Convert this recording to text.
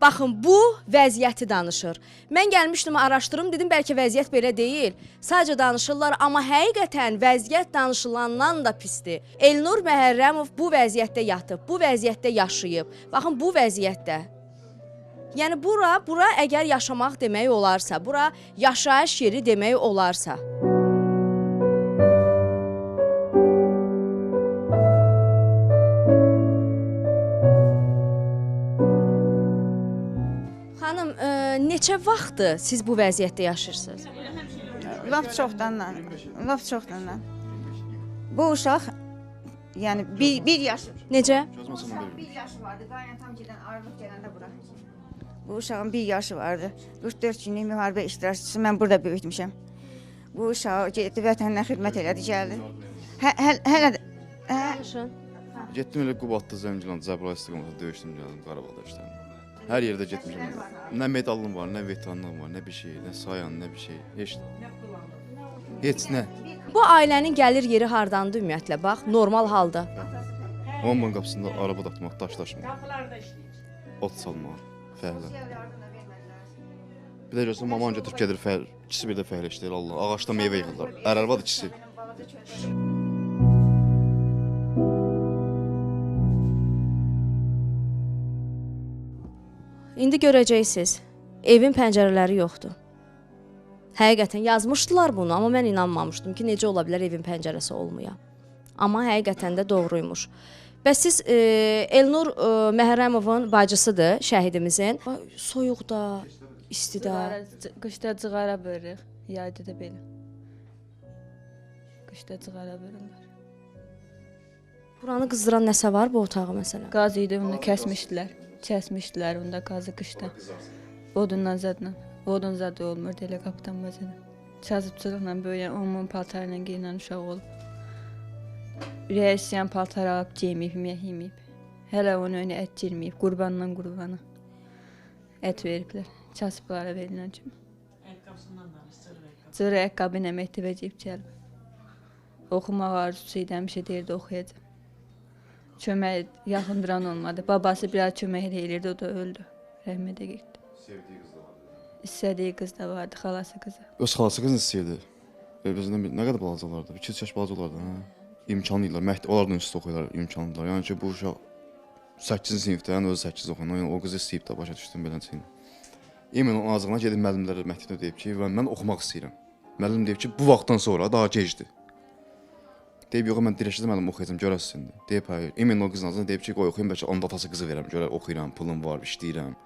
Baxın, bu vəziyyəti danışır. Mən gəlmişdim, araşdırım, dedim bəlkə vəziyyət belə deyil. Sadəcə danışırlar, amma həqiqətən vəziyyət danışılandan da pisdir. Elnur Məhərrəmov bu vəziyyətdə yatıb, bu vəziyyətdə yaşayıb. Baxın, bu vəziyyətdə. Yəni bura, bura əgər yaşamaq demək olarsa, bura yaşayış yeri demək olarsa. Xanım, e, neçə vaxtdır siz bu vəziyyətdə yaşayırsınız? Lap çoxdandan, lap çoxdandan. Bu uşaq yəni bir, bir yaş, Necə? bir yaşı vardı. Qaynatan gedən ayrılıb gələndə bura. Bu uşağın bir yaşı vardı. 44 günlük müharibə iştirakçısı mən burada böyütmüşəm. Bu uşaq getdi vətəninə xidmət elədi, gəldi. Hə, həl, hələ də- hə, Danışın. Getdim elə Qubadda, Zəngilan, Cəbrayıl istiqamətində döyüşdüm gəldim Qarabağda işlədim. Hər yerdə getmişəm. Nə medalım var, nə veteranlığım var, nə bir şey, nə sayan, nə bir şey, heç heç nə. Bu ailənin gəlir yeri hardandır ümumiyyətlə? Bax, normal halda. Onun qapısında araba datmaq, daş daşımaq. Ot salmaq, fəhlə. Bir də görsən maman götürüb gedir fəhl, ikisi bir də fəhlə işləyir Allah. Ağacda meyvə yığırlar. Ərarvadır ikisi. İndi görəcəksiniz. Evin pəncərələri yoxdur. Həqiqətən yazmışdılar bunu, amma mən inanmamışdım ki, necə ola bilər evin pəncərəsi olmaya. Amma həqiqətən də doğruymuş. Bəs siz e, Elnur e, Məhərrəmovun bacısıdır, şəhidimizin. Soyuqda, istidə. Qışda cığara bölürük, yayda da belə. Qışda cığara bölürlər. Buranı qızdıran nəsə var bu otağı məsələn? Qaz idi, onu kəsmişdilər. Kəsmişdilər onda qazı qışda. Odundan zadla. Odun zadı olmurdu elə qapıdan bacadan. Çazıbçılıqla böyüyən onun paltarla geyinən uşaq olub. Reisyan paltar alıb geyinməyib, yemək yeməyib. Hələ onun önə ət girməyib, qurbandan qurbana. Ət veriblər. Kasıblara verilən kimi. Cırı ayaqqabı ilə məktəbə gedib gəlib. Oxumaq arzusu idi, həmişə deyirdi oxuyacam. Kömək yaxın duran olmadı. Babası biraz kömək eləyirdi, o da öldü. Rəhmətə getdi. İstədiyi qız da vardı, xalası qızı. Öz xalası qızını istəyirdi. Özündən nə qədər balacalardı? 2-3 yaş balaca olardı, hə. İmkanlılar, məktəb onlar da institut oxuyurlar, imkanlılar. Yəni ki, bu uşaq 8-ci sinifdə, yəni özü 8 oxuyur. Yəni o qızı istəyib də başa düşdüm beləncə. Emin onun azlığına gedib müəllimlərə məktəbdə deyib ki, mən, mən oxumaq istəyirəm. Müəllim deyib ki, bu vaxtdan sonra daha gecdir. Deyib yox mən dirəşdə müəllim oxuyacağam, görəsiz indi. Deyib hayır. Emin o qızın ağzına deyib ki, qoy oxuyum bəlkə onun atası qızı verəm, görə oxuyuram, pulum var, işləyirəm.